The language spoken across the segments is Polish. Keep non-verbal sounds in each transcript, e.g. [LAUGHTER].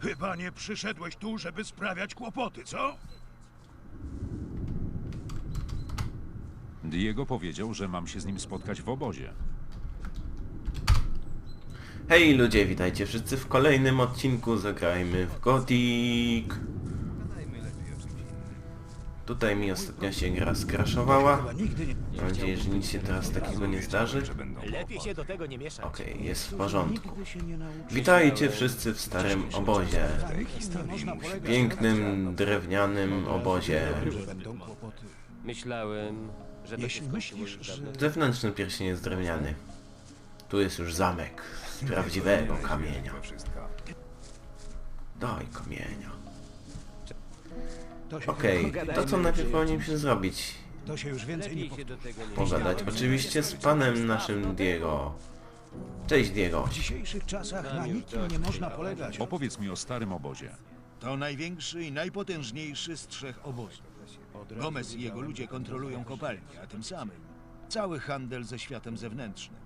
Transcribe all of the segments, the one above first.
Chyba nie przyszedłeś tu, żeby sprawiać kłopoty, co? Diego powiedział, że mam się z nim spotkać w obozie. Hej ludzie, witajcie wszyscy w kolejnym odcinku Zagrajmy w Gothic. Tutaj mi ostatnio się gra skraszowała. Mam nadzieję, że nic się teraz takiego nie zdarzy. Lepiej się do tego nie mieszać. Okej, jest w porządku. Witajcie wszyscy w starym obozie. Pięknym, drewnianym obozie. Myślałem, że Jeśli myślisz. Zewnętrzny pierścień jest drewniany. Tu jest już zamek z prawdziwego kamienia. Daj kamienia. Okej, to co najpierw powinniśmy zrobić? to się już więcej nie Pogadać oczywiście z panem naszym Diego. Cześć Diego. W dzisiejszych czasach na nikim nie można polegać. Opowiedz mi o starym obozie. To największy i najpotężniejszy z trzech obozów. Gomez i jego ludzie kontrolują kopalnię, a tym samym cały handel ze światem zewnętrznym.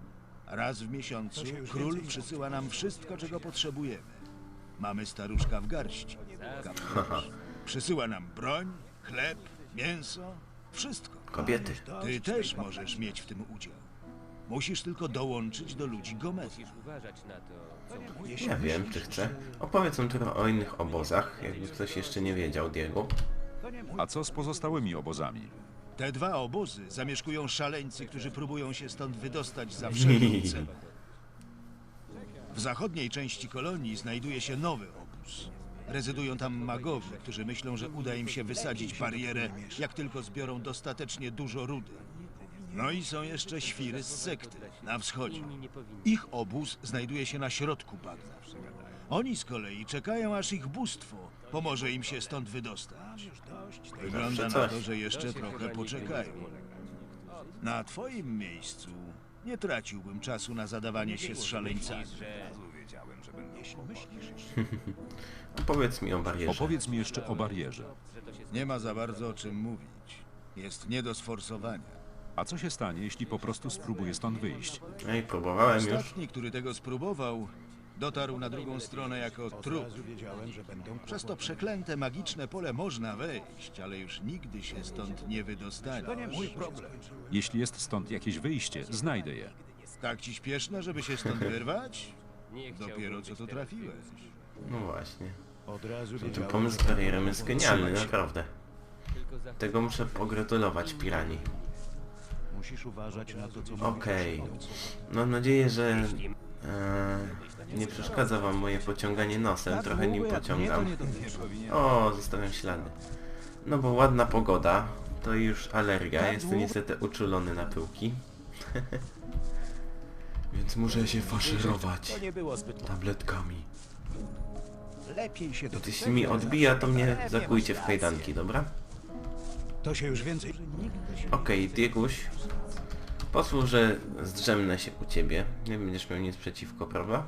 Raz w miesiącu król przysyła nam wszystko, czego potrzebujemy. Mamy staruszka w garści. Kapelusz. Przysyła nam broń, chleb, mięso, wszystko. Kobiety. Ty też możesz mieć w tym udział. Musisz tylko dołączyć do ludzi Gomeza. musisz uważać na to, co mówisz. Nie wiem, czy chcę. Opowiedz nam trochę o innych obozach, jakby ktoś jeszcze nie wiedział, Diego. A co z pozostałymi obozami? Te dwa obozy zamieszkują szaleńcy, którzy próbują się stąd wydostać za wszelką [LAUGHS] cenę. W zachodniej części kolonii znajduje się nowy obóz. Rezydują tam magowie, którzy myślą, że uda im się wysadzić barierę, jak tylko zbiorą dostatecznie dużo rudy. No i są jeszcze świry z sekty na wschodzie. Ich obóz znajduje się na środku bagna. Oni z kolei czekają, aż ich bóstwo pomoże im się stąd wydostać. Wygląda na to, że jeszcze trochę poczekają. Na twoim miejscu nie traciłbym czasu na zadawanie się z szaleńcami. [LAUGHS] Opowiedz mi o barierze. Opowiedz mi jeszcze o barierze. Nie ma za bardzo o czym mówić. Jest nie do sforsowania. A co się stanie, jeśli po prostu spróbuję stąd wyjść? Ej, próbowałem już. Ostatni, który tego spróbował, dotarł na drugą stronę jako trup. Wiedziałem, że będą Przez to przeklęte magiczne pole można wejść, ale już nigdy się stąd nie wydostanie. To nie mój problem. Jeśli jest stąd jakieś wyjście, znajdę je. Tak ci śpieszno, żeby się stąd wyrwać? Dopiero co to teraz trafiłeś. No właśnie. Od razu Ten pomysł z barierem jest genialny, naprawdę. Tego muszę pogratulować Pirani. musisz uważać na to, co mówisz. Okej. Mam nadzieję, że e, nie przeszkadza wam moje pociąganie nosem. Trochę nim pociągam. O, zostawiam ślady. No bo ładna pogoda. To już alergia. Jestem niestety uczulony na pyłki. [LAUGHS] Więc muszę się faszerować tabletkami. Lepiej się Jeśli mi odbija, to mnie zakujcie w kajdanki, dobra? To się już więcej... Okej, Dieguś. Pozwól, że zdrzemnę się u ciebie. Nie będziesz miał nic przeciwko, prawda?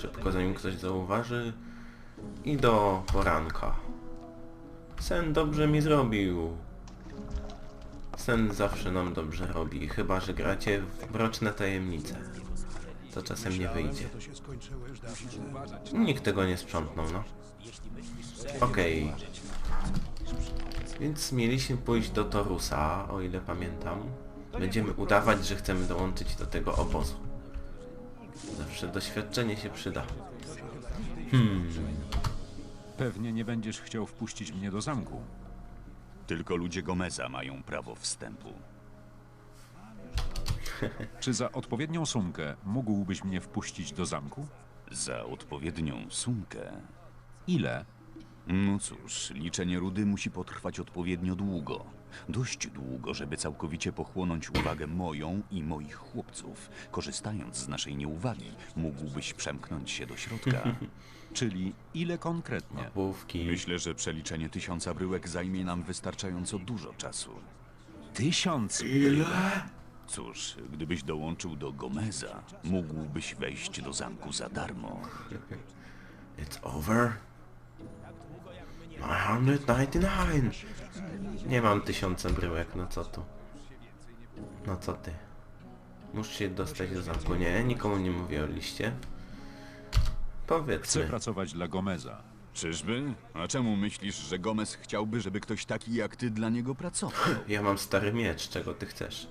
Szybko, zanim ktoś zauważy. I do poranka. Sen dobrze mi zrobił. Sen zawsze nam dobrze robi, chyba że gracie w mroczne tajemnice. To czasem nie wyjdzie. Nikt tego nie sprzątnął, no. Okej. Więc mieliśmy pójść do Torusa, o ile pamiętam. Będziemy udawać, że chcemy dołączyć do tego obozu. Zawsze doświadczenie się przyda. Pewnie nie będziesz chciał wpuścić mnie do zamku. Tylko ludzie Gomeza mają prawo wstępu. Czy za odpowiednią sumkę mógłbyś mnie wpuścić do zamku? Za odpowiednią sumkę. Ile? No cóż, liczenie rudy musi potrwać odpowiednio długo. Dość długo, żeby całkowicie pochłonąć uwagę moją i moich chłopców. Korzystając z naszej nieuwagi, mógłbyś przemknąć się do środka. [LAUGHS] Czyli ile konkretnie? Główki. Myślę, że przeliczenie tysiąca bryłek zajmie nam wystarczająco dużo czasu. Tysiąc. Cóż, gdybyś dołączył do Gomeza, mógłbyś wejść do zamku za darmo. It's over. 999. Nie mam tysiąca bryłek, no co tu? No co ty? Muszę się dostać do zamku. Nie, nikomu nie mówię o liście. Chcę Powiedzmy. pracować dla Gomeza. Czyżby? A czemu myślisz, że Gomez chciałby, żeby ktoś taki jak ty dla niego pracował? Ja mam stary miecz, czego ty chcesz?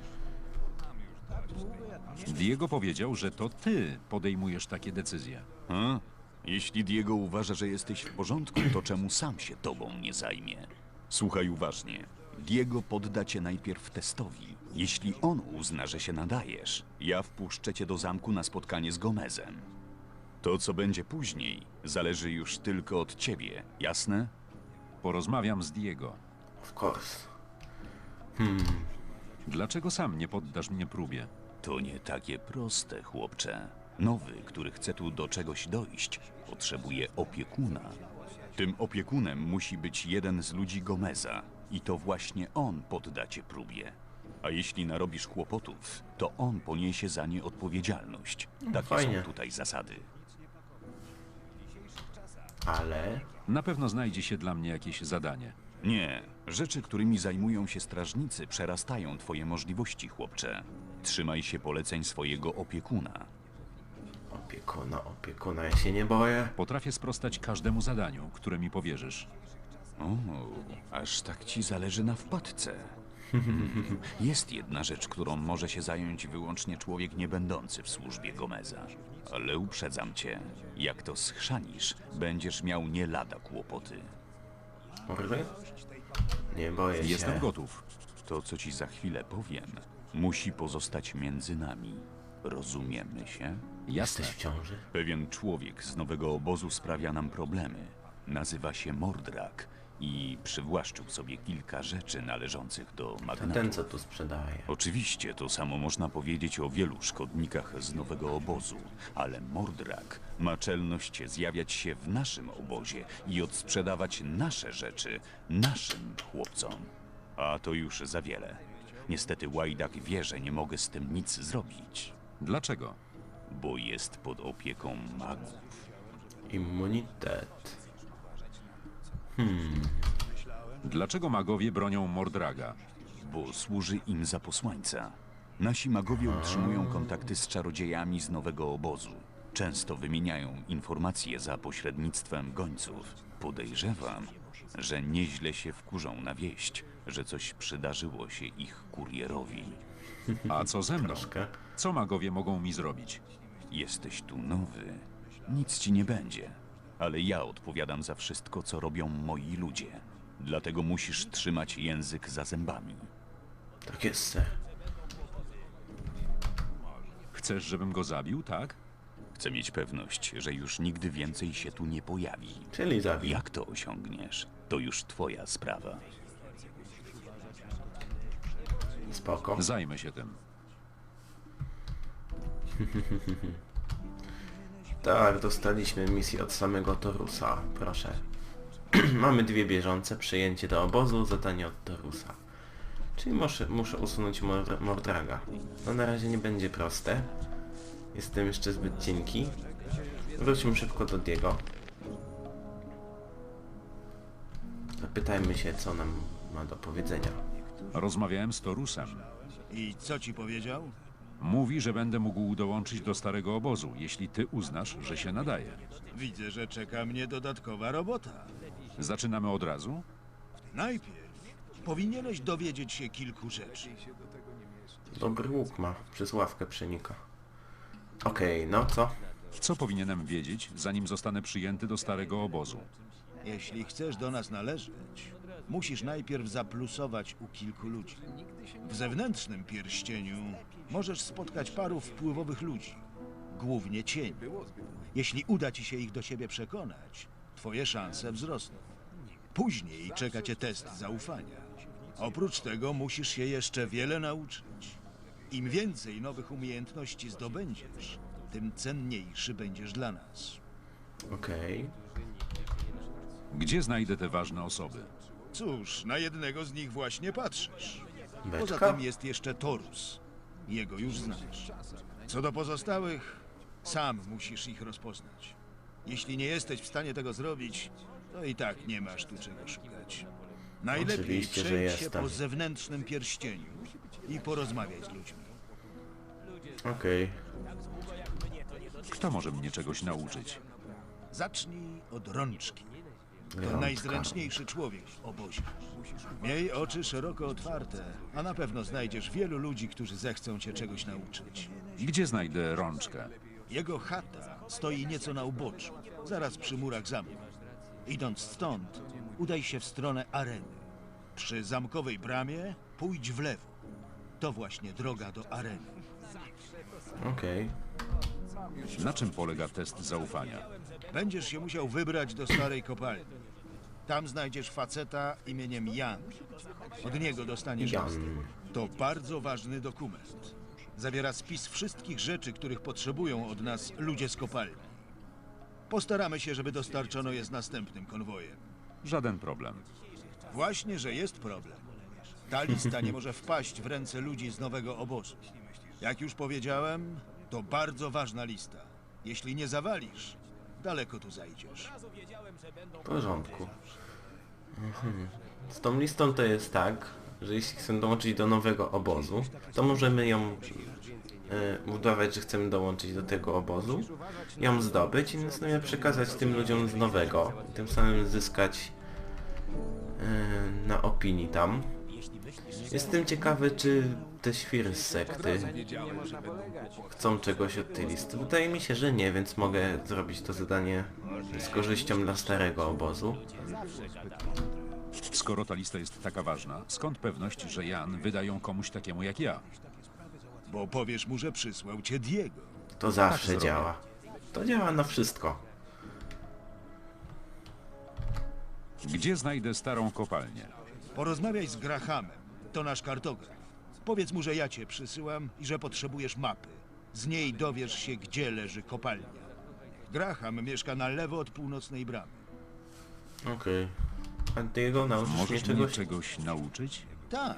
Diego powiedział, że to ty podejmujesz takie decyzje. A? Jeśli Diego uważa, że jesteś w porządku, to czemu sam się tobą nie zajmie? Słuchaj uważnie. Diego podda cię najpierw testowi. Jeśli on uzna, że się nadajesz, ja wpuszczę cię do zamku na spotkanie z Gomezem. To, co będzie później, zależy już tylko od ciebie, jasne? Porozmawiam z Diego. Of course. Dlaczego sam nie poddasz mnie próbie? To nie takie proste, chłopcze. Nowy, który chce tu do czegoś dojść, potrzebuje opiekuna. Tym opiekunem musi być jeden z ludzi Gomeza i to właśnie on podda cię próbie. A jeśli narobisz kłopotów, to on poniesie za nie odpowiedzialność. Takie fajnie. są tutaj zasady. Ale... Na pewno znajdzie się dla mnie jakieś zadanie. Nie, rzeczy, którymi zajmują się strażnicy, przerastają twoje możliwości, chłopcze. Trzymaj się poleceń swojego opiekuna. Opiekuna, opiekuna, ja się nie boję. Potrafię sprostać każdemu zadaniu, które mi powierzysz. O, aż tak ci zależy na wpadce. [LAUGHS] Jest jedna rzecz, którą może się zająć wyłącznie człowiek niebędący w służbie Gomeza. Ale uprzedzam cię, jak to schrzanisz, będziesz miał nie lada kłopoty. Orły? Nie boję się. Jestem gotów. To, co ci za chwilę powiem, musi pozostać między nami. Rozumiemy się? Jesteś w ciąży? Pewien człowiek z nowego obozu sprawia nam problemy. Nazywa się Mordrak i przywłaszczył sobie kilka rzeczy należących do To ten, co tu sprzedaje. Oczywiście to samo można powiedzieć o wielu szkodnikach z nowego obozu, ale Mordrak ma czelność zjawiać się w naszym obozie i odsprzedawać nasze rzeczy naszym chłopcom. A to już za wiele. Niestety Łajdak wie, że nie mogę z tym nic zrobić, Dlaczego? bo jest pod opieką magów. Immunitet. Dlaczego magowie bronią Mordraga? bo służy im za posłańca. Nasi magowie utrzymują kontakty z czarodziejami z nowego obozu. Często wymieniają informacje za pośrednictwem gońców. Podejrzewam, że nieźle się wkurzą na wieść, że coś przydarzyło się ich kurierowi. [LAUGHS] A co ze mną? Troszkę. Co magowie mogą mi zrobić? Jesteś tu nowy, nic ci nie będzie, ale ja odpowiadam za wszystko, co robią moi ludzie. Dlatego musisz trzymać język za zębami. Tak jest. Chcesz, żebym go zabił, tak? Chcę mieć pewność, że już nigdy więcej się tu nie pojawi. Czyli zabij. Jak to osiągniesz, to już twoja sprawa. Spoko. Zajmę się tym. [LAUGHS] Tak, dostaliśmy misję od samego Torusa. Proszę. [CLEARS THROAT] Mamy dwie bieżące. Przejęcie do obozu, zadanie od Torusa. Czyli muszę, muszę usunąć Mor Mordraga. No na razie nie będzie proste. Jestem jeszcze zbyt cienki. Wróćmy szybko do Diego. Zapytajmy się, co nam ma do powiedzenia. Rozmawiałem z Torusem. I co ci powiedział? Mówi, że będę mógł dołączyć do starego obozu, jeśli ty uznasz, że się nadaje. Widzę, że czeka mnie dodatkowa robota. Zaczynamy od razu? Najpierw powinieneś dowiedzieć się kilku rzeczy. Dobry łuk ma, przez ławkę przenika. Okej, no co? Co powinienem wiedzieć, zanim zostanę przyjęty do starego obozu? Jeśli chcesz do nas należeć, musisz najpierw zaplusować u kilku ludzi. W zewnętrznym pierścieniu możesz spotkać paru wpływowych ludzi, głównie cieni. Jeśli uda ci się ich do siebie przekonać, twoje szanse wzrosną. Później czeka cię test zaufania. Oprócz tego musisz się jeszcze wiele nauczyć. Im więcej nowych umiejętności zdobędziesz, tym cenniejszy będziesz dla nas. Okej. Gdzie znajdę te ważne osoby? Cóż, na jednego z nich właśnie patrzysz. Poza Beczka? tym jest jeszcze Torus. Jego już znasz. Co do pozostałych, sam musisz ich rozpoznać. Jeśli nie jesteś w stanie tego zrobić, to i tak nie masz tu czego szukać. Najlepiej Oczywiście, że przejdź się jestem. po zewnętrznym pierścieniu i porozmawiaj z ludźmi. Okej. Kto może mnie czegoś nauczyć? Zacznij od rączki. To najzręczniejszy człowiek w obozie. Miej oczy szeroko otwarte, a na pewno znajdziesz wielu ludzi, którzy zechcą cię czegoś nauczyć. Gdzie znajdę rączkę? Jego chata stoi nieco na uboczu, zaraz przy murach zamku. Idąc stąd, udaj się w stronę areny. Przy zamkowej bramie pójdź w lewo. To właśnie droga do areny. Okej. Na czym polega test zaufania? Będziesz się musiał wybrać do starej kopalni. Tam znajdziesz faceta imieniem Jan. Od niego dostaniesz Jan. list. To bardzo ważny dokument. Zawiera spis wszystkich rzeczy, których potrzebują od nas ludzie z kopalni. Postaramy się, żeby dostarczono je z następnym konwojem. Żaden problem. Właśnie, że jest problem. Ta lista nie może wpaść w ręce ludzi z nowego obozu. Jak już powiedziałem, to bardzo ważna lista. Jeśli nie zawalisz, daleko tu zajdziesz. W porządku. Mhm. Z tą listą to jest tak, że jeśli chcemy dołączyć do nowego obozu, to możemy ją e, udawać, że chcemy dołączyć do tego obozu, ją zdobyć i następnie przekazać tym ludziom z nowego. I tym samym zyskać e, na opinii tam. Jestem ciekawy, czy te świry z sekty chcą czegoś od tej listy. Wydaje mi się, że nie, więc mogę zrobić to zadanie z korzyścią dla starego obozu. Skoro ta lista jest taka ważna, skąd pewność, że Jan wyda ją komuś takiemu jak ja? Bo powiesz mu, że przysłał cię Diego. To zawsze zrobię. działa. To działa na wszystko. Gdzie znajdę starą kopalnię? Porozmawiaj z Grahamem, to nasz kartograf. Powiedz mu, że ja cię przysyłam i że potrzebujesz mapy. Z niej dowiesz się, gdzie leży kopalnia. Graham mieszka na lewo od północnej bramy. Okej. A Diego nauczysz mnie Możesz mnie czegoś? czegoś nauczyć? Tak,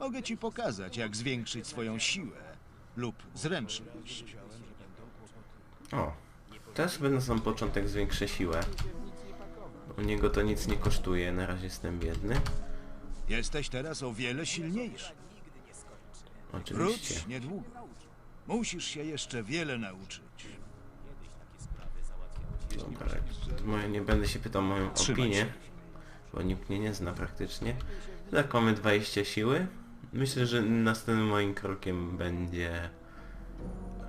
mogę ci pokazać, jak zwiększyć swoją siłę lub zręczność. O. Teraz na sam początek zwiększę siłę. U niego to nic nie kosztuje, na razie jestem biedny. Jesteś teraz o wiele silniejszy. Oczywiście. Wróć niedługo. Musisz się jeszcze wiele nauczyć. Dobra, moje, nie będę się pytał o moją Trzymaj opinię, się. bo nikt mnie nie zna praktycznie. Tak, mamy 20 siły. Myślę, że następnym moim krokiem będzie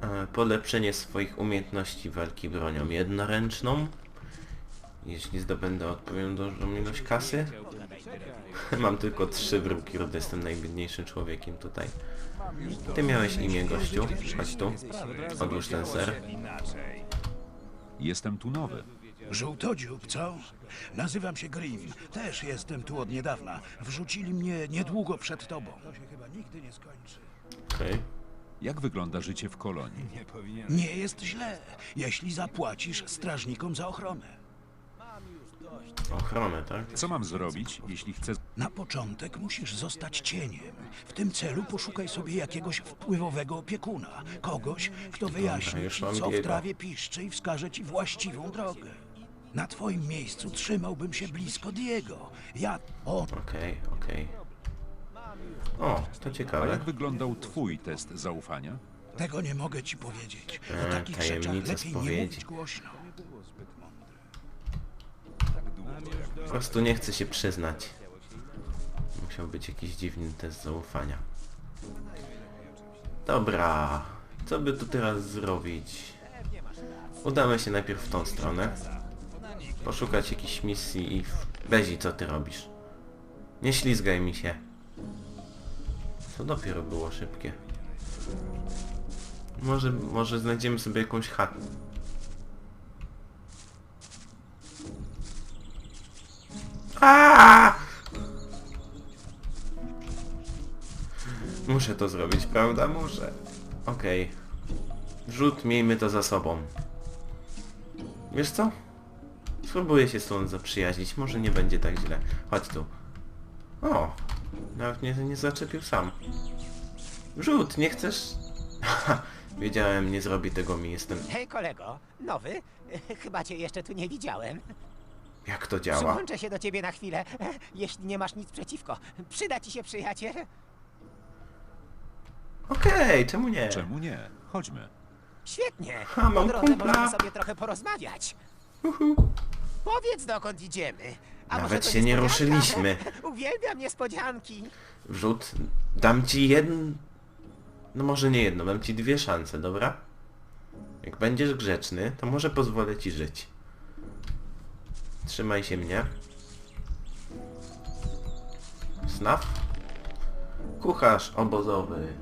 e, polepszenie swoich umiejętności walki bronią jednoręczną. Jeśli zdobędę odpowiednią dużą ilość kasy. [LAUGHS] Mam tylko trzy wróbki rudy, jestem najbiedniejszym człowiekiem tutaj. Ty miałeś imię gościu, chodź tu, odłóż ten ser. Jestem tu nowy. Żółtodziób, co? Nazywam się Grimm. Też jestem tu od niedawna. Wrzucili mnie niedługo przed tobą. Okej. Jak wygląda życie w kolonii? Nie jest źle, jeśli zapłacisz strażnikom za ochronę. Ochronę, tak? Co mam zrobić, jeśli chcę Na początek musisz zostać cieniem. W tym celu poszukaj sobie jakiegoś wpływowego opiekuna. Kogoś, kto wyjaśni już mam co w trawie piszczy i wskaże ci właściwą drogę. Na twoim miejscu trzymałbym się blisko Diego. Ja... O, Okej, okej. O, to A ciekawe. jak wyglądał twój test zaufania? tego nie mogę ci powiedzieć. E, O takich rzeczach lepiej nie spowiedzi. mówić głośno. Po prostu nie chcę się przyznać. Musiał być jakiś dziwny test zaufania. Dobra, co by tu teraz zrobić? Udamy się najpierw w tą stronę. Poszukać jakiejś misji i... Bezi, co ty robisz? Nie ślizgaj mi się. To dopiero było szybkie. Może, może znajdziemy sobie jakąś chatę. Aaaa! Muszę to zrobić, prawda? Muszę. Okej. Rzut, miejmy to za sobą. Wiesz co? Spróbuję się z tą zaprzyjaźnić, może nie będzie tak źle. Chodź tu. O! Nawet nie, nie zaczepił sam. Rzut, nie chcesz? Haha, Wiedziałem, nie zrobi tego mi, jestem... Hej kolego, nowy? Chyba cię jeszcze tu nie widziałem. Jak to działa? Przyłączę się do ciebie na chwilę, jeśli nie masz nic przeciwko. Przyda ci się przyjaciel. Okej, czemu nie? Czemu nie? Chodźmy. Świetnie. Ha, mam po drodze kumpla. możemy sobie trochę porozmawiać. Powiedz dokąd idziemy. A może Nawet to się nie niespodzianka? ruszyliśmy. [LAUGHS] Uwielbiam niespodzianki. Wrzut. Dam ci jedn... No może nie jedno, dam ci dwie szanse, dobra? Jak będziesz grzeczny, to może pozwolę ci żyć. Trzymaj się mnie. Snaf? Kucharz obozowy.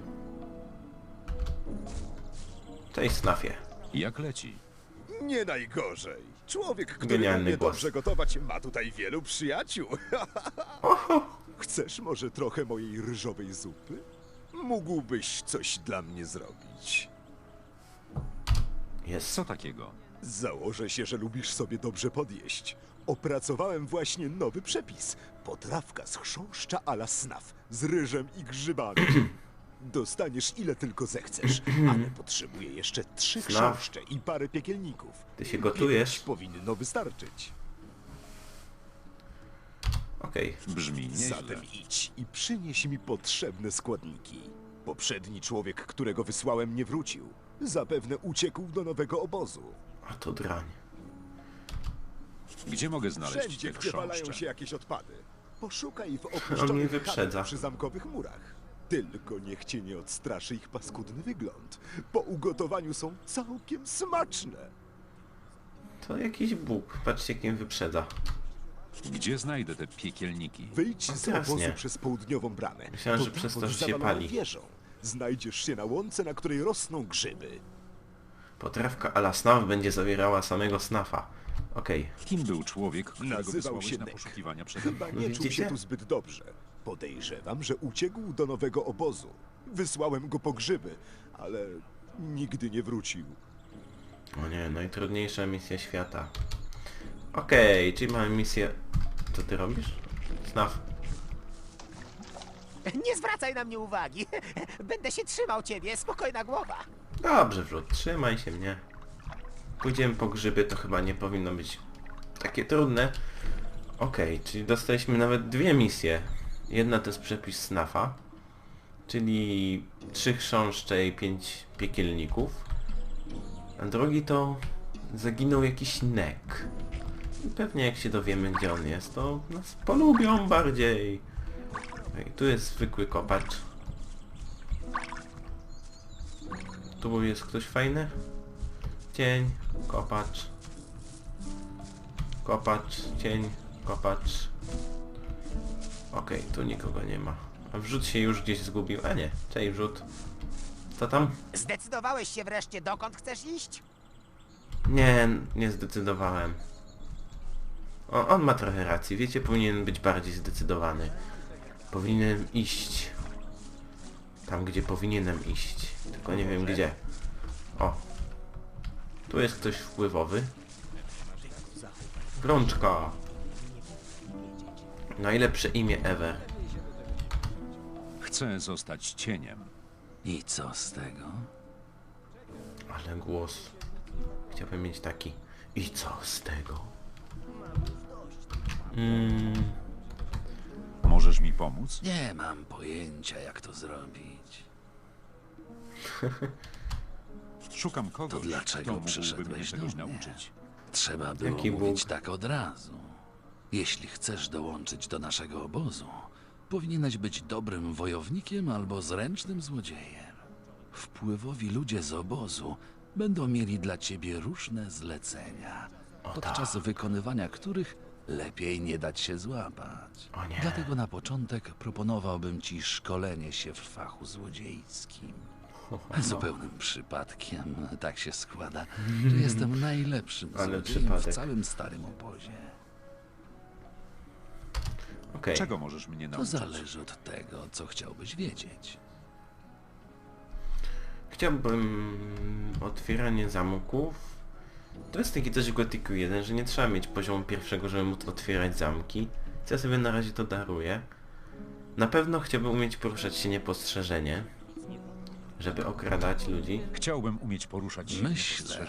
Cześć Snafie. Jak leci? Nie najgorzej. Człowiek, który Genialny umie głos. dobrze gotować, ma tutaj wielu przyjaciół. [LAUGHS] Chcesz może trochę mojej ryżowej zupy? Mógłbyś coś dla mnie zrobić. Jest. Co takiego? Założę się, że lubisz sobie dobrze podjeść. Opracowałem właśnie nowy przepis. Potrawka z chrząszcza a la snaf, z ryżem i grzybami. [CLEARS THROAT] Dostaniesz ile tylko zechcesz, ale [CLEARS THROAT] potrzebuję jeszcze trzy Snaf. chrząszcze i parę piekielników. Ty się gotujesz? Pięć powinno wystarczyć. Okej. Brzmi nieźle. Zatem idź i przynieś mi potrzebne składniki. Poprzedni człowiek, którego wysłałem, nie wrócił. Zapewne uciekł do nowego obozu. A to drań. Gdzie mogę znaleźć Wszędzie, te gdzie walają chrząszcze? się jakieś odpady. Poszukaj w opuszczonych wyprzedza. chatach przy zamkowych murach. Tylko niech cię nie odstraszy ich paskudny wygląd. Po ugotowaniu są całkiem smaczne. To jakiś Bóg. Patrzcie, jakim wyprzedza. Gdzie znajdę te piekielniki? Wyjdź z teraz obozu nie. przez południową bramę. Myślałem, To że przez to, że się zawaloną pali. Wieżą. Znajdziesz się na łące, na której rosną grzyby. Potrawka a la snaf będzie zawierała samego snafa. Okej. Kim był człowiek, którego Nazywał wysłałeś się na poszukiwania przed Chyba nie czuł Widzicie? się tu zbyt dobrze. Podejrzewam, że uciekł do nowego obozu. Wysłałem go po grzyby, ale nigdy nie wrócił. O nie, najtrudniejsza misja świata. Okej, czyli mamy misję... Co ty robisz? Snaf. Nie zwracaj na mnie uwagi. Będę się trzymał ciebie, spokojna głowa. Dobrze, wrzut, trzymaj się mnie. Pójdziemy po grzyby, to chyba nie powinno być takie trudne. Okej, czyli dostaliśmy nawet dwie misje. Jedna to jest przepis snafa, czyli trzy chrząszcze i pięć piekielników. A drugi to zaginął jakiś nek. I pewnie jak się dowiemy gdzie on jest, to nas polubią bardziej. Okej, tu jest zwykły kopacz. Tu jest ktoś fajny? Cień, kopacz. Kopacz, cień, kopacz. Okej, tu nikogo nie ma. A wrzut się już gdzieś zgubił. A nie, cześć wrzut. Co tam? Zdecydowałeś się wreszcie, dokąd chcesz iść? Nie, nie zdecydowałem. O, on ma trochę racji, wiecie, powinien być bardziej zdecydowany. Powinienem iść. Tam, gdzie powinienem iść. Tylko nie wiem gdzie. O. Tu jest ktoś wpływowy. Grączka. Najlepsze imię ever. Chcę zostać cieniem. I co z tego? Ale głos. Chciałbym mieć taki. I co z tego? Mm, Możesz mi pomóc? Nie mam pojęcia, jak to zrobić. [LAUGHS] Szukam kogoś, To dlaczego kto mógłby mnie przyszedłeś czegoś do mnie? nauczyć. Trzeba było Jaki mówić Bóg? tak od razu. Jeśli chcesz dołączyć do naszego obozu, powinieneś być dobrym wojownikiem albo zręcznym złodziejem. Wpływowi ludzie z obozu będą mieli dla ciebie różne zlecenia, podczas wykonywania których lepiej nie dać się złapać. O nie. Dlatego na początek proponowałbym ci szkolenie się w fachu złodziejskim. [LAUGHS] Zupełnym przypadkiem tak się składa, że jestem najlepszym Ale złodziejem przypadek. w całym starym obozie. Okej. Czego możesz mnie To nauczyć? zależy od tego, co chciałbyś wiedzieć. Chciałbym otwieranie zamków. To jest taki też w Gothicu 1, że nie trzeba mieć poziomu pierwszego, żeby móc otwierać zamki. Co ja sobie na razie to daruję. Na pewno chciałbym umieć poruszać się niepostrzeżenie. Żeby okradać ludzi. Chciałbym umieć poruszać się Myślę,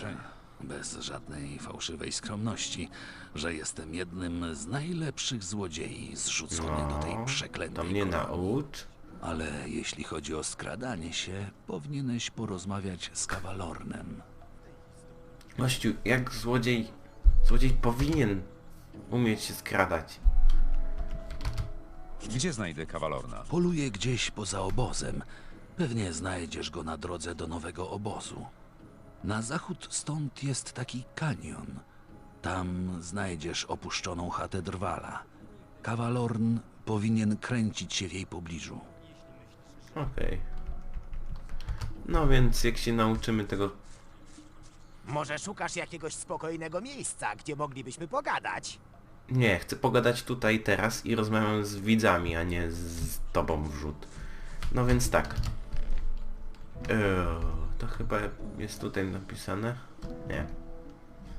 bez żadnej fałszywej skromności, że jestem jednym z najlepszych złodziei zrzuconych do tej No, przeklętej to mnie kolonii. naucz. Ale jeśli chodzi o skradanie się, powinieneś porozmawiać z Kawalornem. Gościu, jak złodziej... Złodziej powinien umieć się skradać. Gdzie znajdę kawalorna? Poluje gdzieś poza obozem. Pewnie znajdziesz go na drodze do nowego obozu. Na zachód stąd jest taki kanion. Tam znajdziesz opuszczoną chatę drwala. Kawalorn powinien kręcić się w jej pobliżu. Okej. No więc jak się nauczymy tego... Może szukasz jakiegoś spokojnego miejsca, gdzie moglibyśmy pogadać? Nie, chcę pogadać tutaj teraz i rozmawiam z widzami, a nie z tobą wrzut. No więc tak. Eee, to chyba jest tutaj napisane. Nie.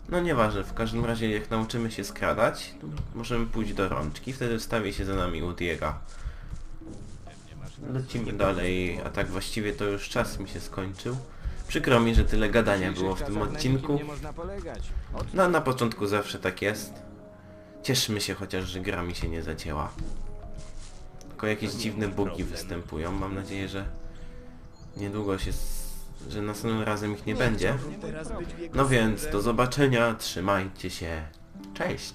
No nieważne, w każdym razie jak nauczymy się skradać, to możemy pójść do rączki, wtedy wstawi się za nami Udiega. Lecimy dalej, a tak właściwie to już czas mi się skończył. Przykro mi, że tyle gadania było w tym odcinku. No na początku zawsze tak jest. Cieszmy się chociaż, że gra mi się nie zacięła. Tylko jakieś dziwne bugi występują. Mam nadzieję, że niedługo się... s- że następnym razem ich nie będzie. No więc do zobaczenia, trzymajcie się. Cześć!